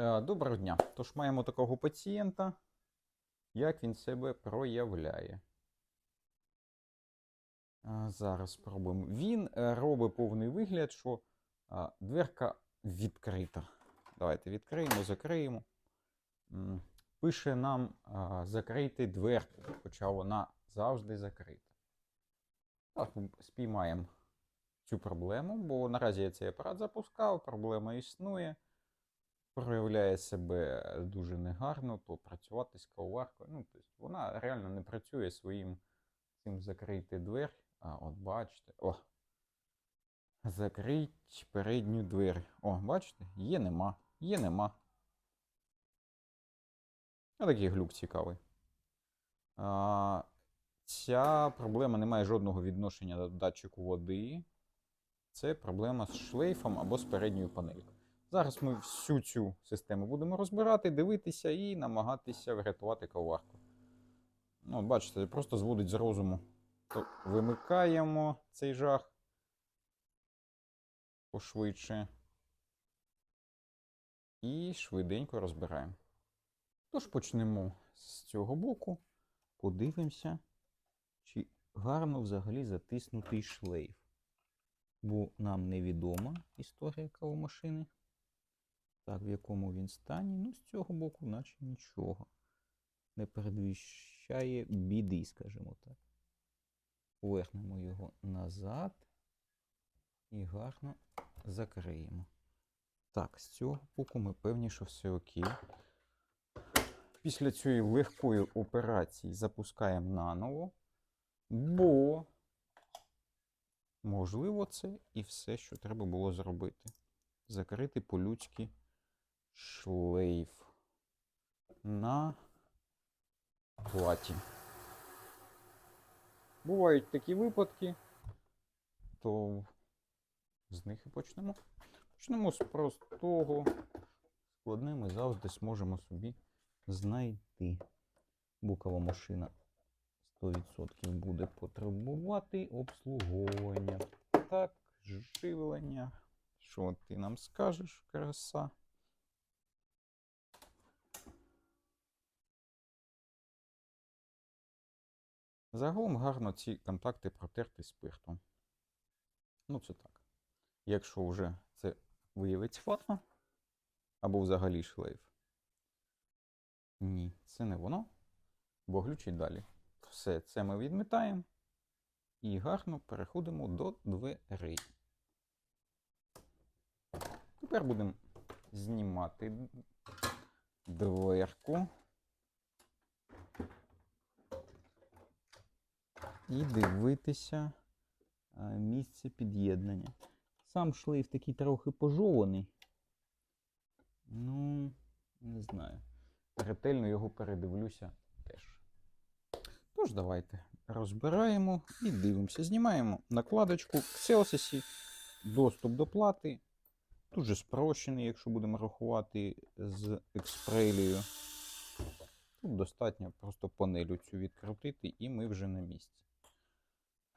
Е, Доброго дня. Тож маємо такого пацієнта. Як він себе проявляє? Е, Зараз спробуємо. Він е, робить повний вигляд, що дверка відкрита. Давайте відкриємо, закриємо. Пише нам закрити дверку, хоча вона завжди закрита. Так, спіймаємо цю проблему, бо наразі я цей апарат запускав, проблема існує проявляє себе дуже негарно, то працювати з кавоваркою. Ну, тобто вона реально не працює своїм цим закрити двері. А, от бачите. О! Закрить передню двері. О, бачите? Є нема. Є нема. А такий глюк цікавий. А, ця проблема не має жодного відношення до датчику води. Це проблема з шлейфом або з передньою панелькою. Зараз ми всю цю систему будемо розбирати, дивитися і намагатися врятувати каварку. Ну, бачите, просто зводить з розуму. То вимикаємо цей жах пошвидше. І швиденько розбираємо. Тож почнемо з цього боку. Подивимося, чи гарно взагалі затиснутий шлейф. Бо нам невідома історія кавомашини. Так, в якому він стані. Ну, з цього боку, наче нічого. Не передвіщає біди, скажімо так. Повернемо його назад і гарно закриємо. Так, з цього боку ми певні, що все окей. Після цієї легкої операції запускаємо наново, бо, можливо, це і все, що треба було зробити. Закрити по-людськи шлейф на платі. Бувають такі випадки, то з них і почнемо. Почнемо з простого. Складне ми завжди зможемо собі знайти. Букова машина 100% буде потребувати обслуговування. Так, живлення. Що ти нам скажеш, краса? Загалом гарно ці контакти протерти спиртом. Ну, це так. Якщо вже це виявиться фото, або взагалі шлейф. Ні, це не воно. Бо глючить далі. Все це ми відмітаємо і гарно переходимо до дверей. Тепер будемо знімати дверку. І дивитися місце під'єднання. Сам шлейф такий трохи пожований. Ну, не знаю. Ретельно його передивлюся теж. Тож, давайте розбираємо і дивимося. Знімаємо накладочку в Celsius, доступ до плати. Дуже спрощений, якщо будемо рахувати з експрейлією. Тут достатньо просто панелю цю відкрутити, і ми вже на місці.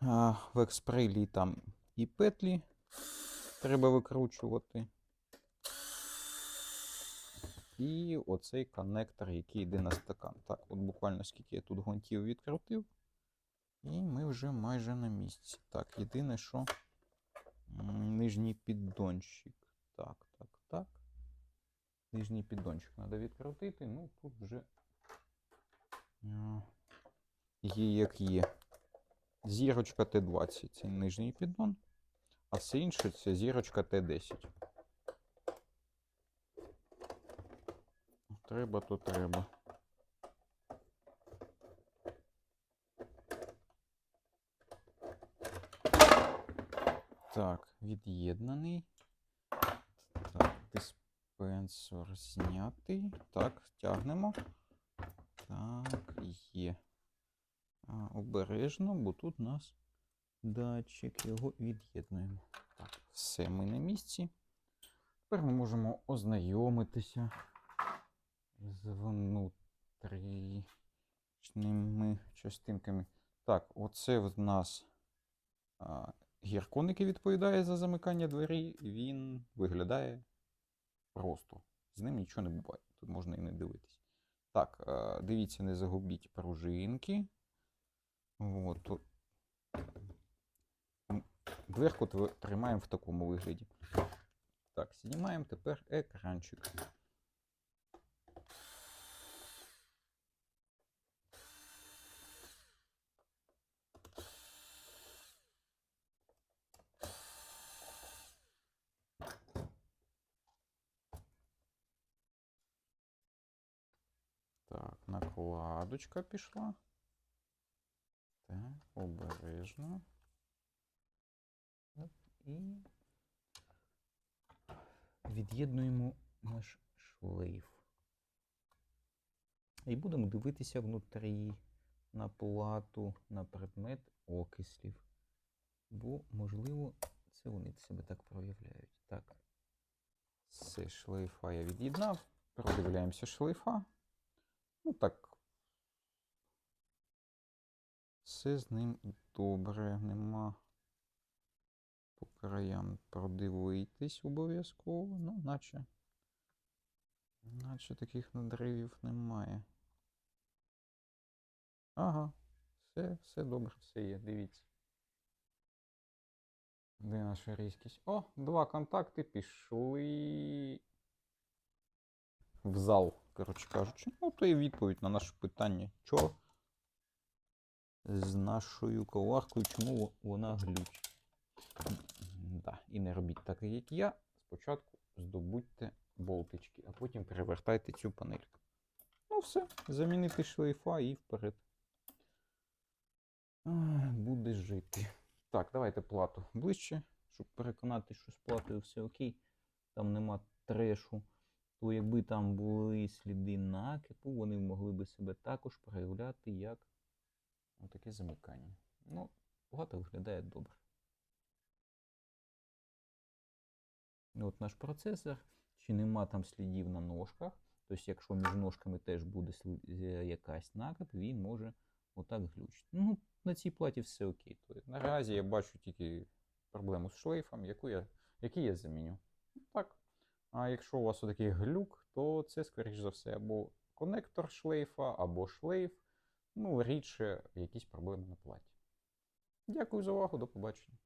В експрейлі там і петлі треба викручувати. І оцей коннектор, який йде на стакан. Так, от буквально скільки я тут гвинтів відкрутив. І ми вже майже на місці. Так, єдине, що нижній піддончик. Так, так, так. Нижній піддончик треба відкрутити. Ну, тут вже є як є. Зірочка Т20 це нижній піддон, а все інше це зірочка Т10. Треба, то треба. Так, від'єднаний. Так, диспенсор знятий. Так, тягнемо. Так, є. Обережно, бо тут у нас датчик, його від'єднуємо. Так, все ми на місці. Тепер ми можемо ознайомитися з внутрішніми частинками. Так, оце в нас гіркон, який відповідає за замикання дверей, він виглядає просто. з ним нічого не буває. Тут можна і не дивитись. Так, дивіться, не загубіть пружинки. От, тут. М, Дверку тримаємо в такому вигляді. Так, знімаємо тепер екранчик. Так, накладочка пішла. Обережно. І від'єднуємо наш шлейф. І будемо дивитися внутрі на плату, на предмет окислів. Бо, можливо, це вони себе так проявляють. Так. Все, шлейфа я від'єднав. Продивляємося шлейфа. Ну так. Все з ним добре, нема по краям продивитись обов'язково, ну, наче. Наче таких надривів немає. Ага, все, все добре, все є, дивіться. Де наша різкість? О, два контакти пішли в зал, коротше кажучи. Ну, то і відповідь на наше питання. Що з нашою коваркою, чому вона глючить? Да, і не робіть так, як я. Спочатку здобудьте болтички, а потім перевертайте цю панельку. Ну, все, замінити шлейфа і вперед. Буде жити. Так, давайте плату ближче, щоб переконати, що з платою все окей. Там нема трешу. То якби там були сліди накипу, вони могли би себе також проявляти як таке замикання. Ну, плата виглядає добре. Ну, От наш процесор, чи нема там слідів на ножках. Тобто, якщо між ножками теж буде е, якась накип, він може отак глючити. Ну, на цій платі все окей. Тобто, наразі я бачу тільки проблему з шлейфом, яку я, який я заміню. Так. А якщо у вас такий глюк, то це, скоріш за все, або конектор шлейфа, або шлейф. Ну, рідше якісь проблеми на платі. Дякую за увагу, до побачення.